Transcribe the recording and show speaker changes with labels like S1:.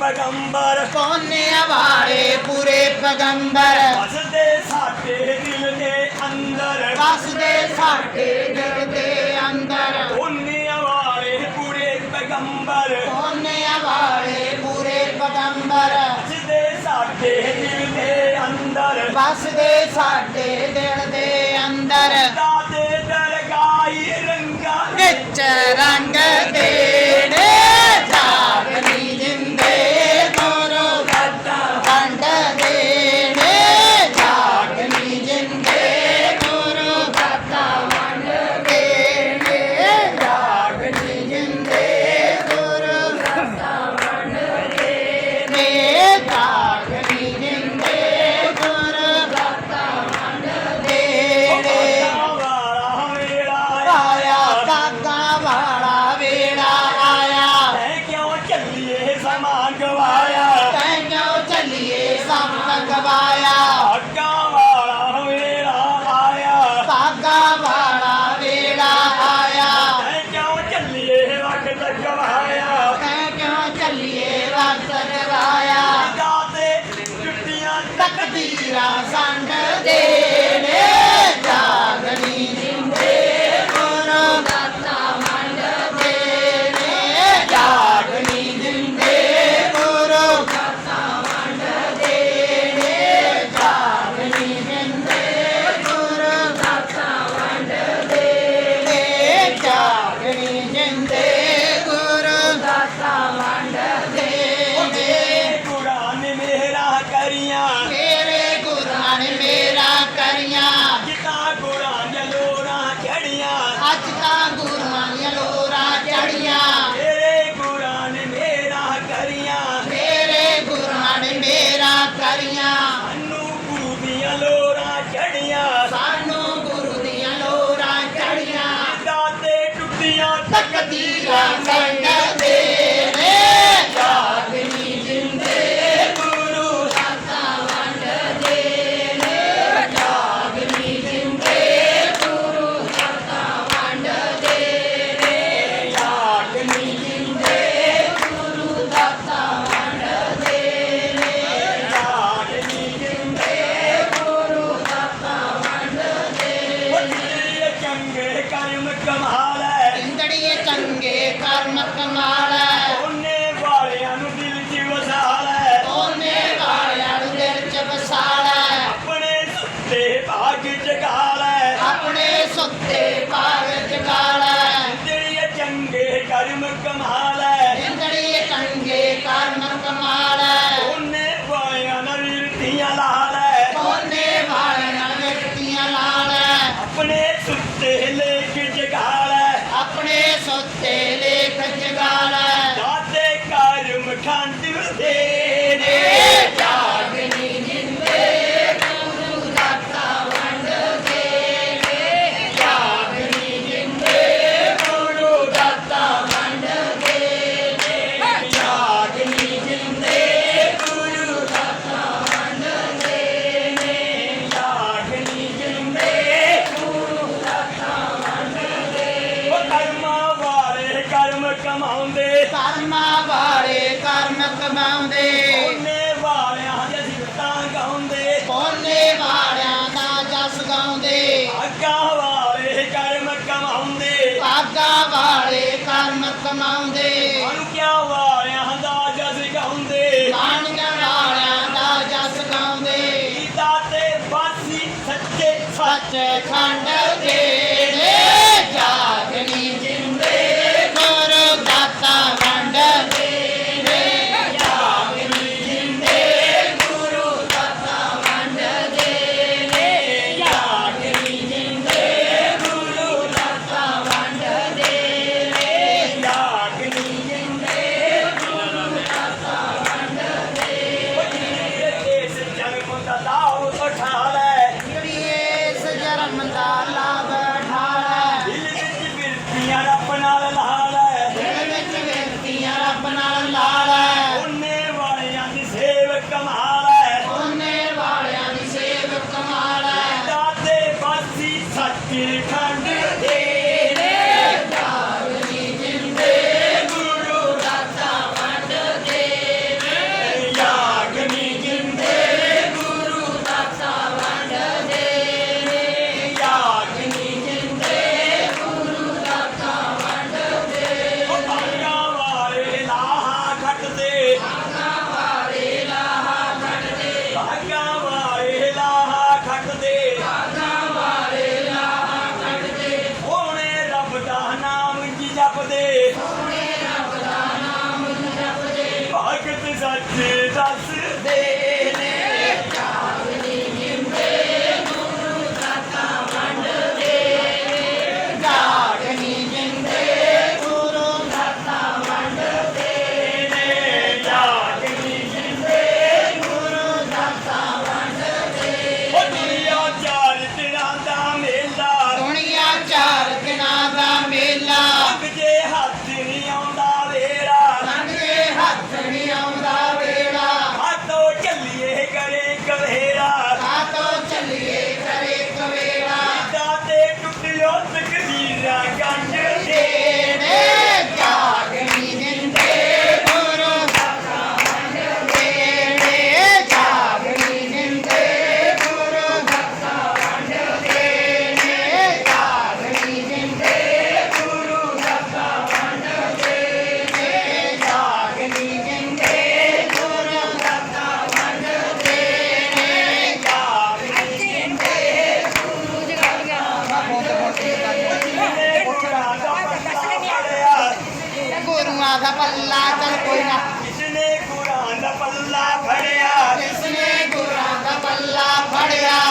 S1: ਪੈਗੰਬਰ
S2: ਕੋਨੇ ਵਾਲੇ ਪੂਰੇ ਪੈਗੰਬਰ
S1: ਵਸਦੇ ਸਾਡੇ ਦਿਲ ਦੇ ਅੰਦਰ
S2: ਵਸਦੇ ਸਾਡੇ ਦਿਲ ਦੇ ਅੰਦਰ
S1: ਕੋਨੇ ਵਾਲੇ ਪੂਰੇ ਪੈਗੰਬਰ
S2: ਕੋਨੇ ਵਾਲੇ ਪੂਰੇ ਪੈਗੰਬਰ
S1: ਵਸਦੇ ਸਾਡੇ ਦਿਲ ਦੇ ਅੰਦਰ
S2: ਵਸਦੇ ਸਾਡੇ ਦਿਲ ਦੇ ਅੰਦਰ
S1: Yeah.
S2: Santa 天涯啦。Sekhanda
S1: का पल्ला चल कोई ना।
S2: किसने गुरा का
S1: पल्ला फड़िया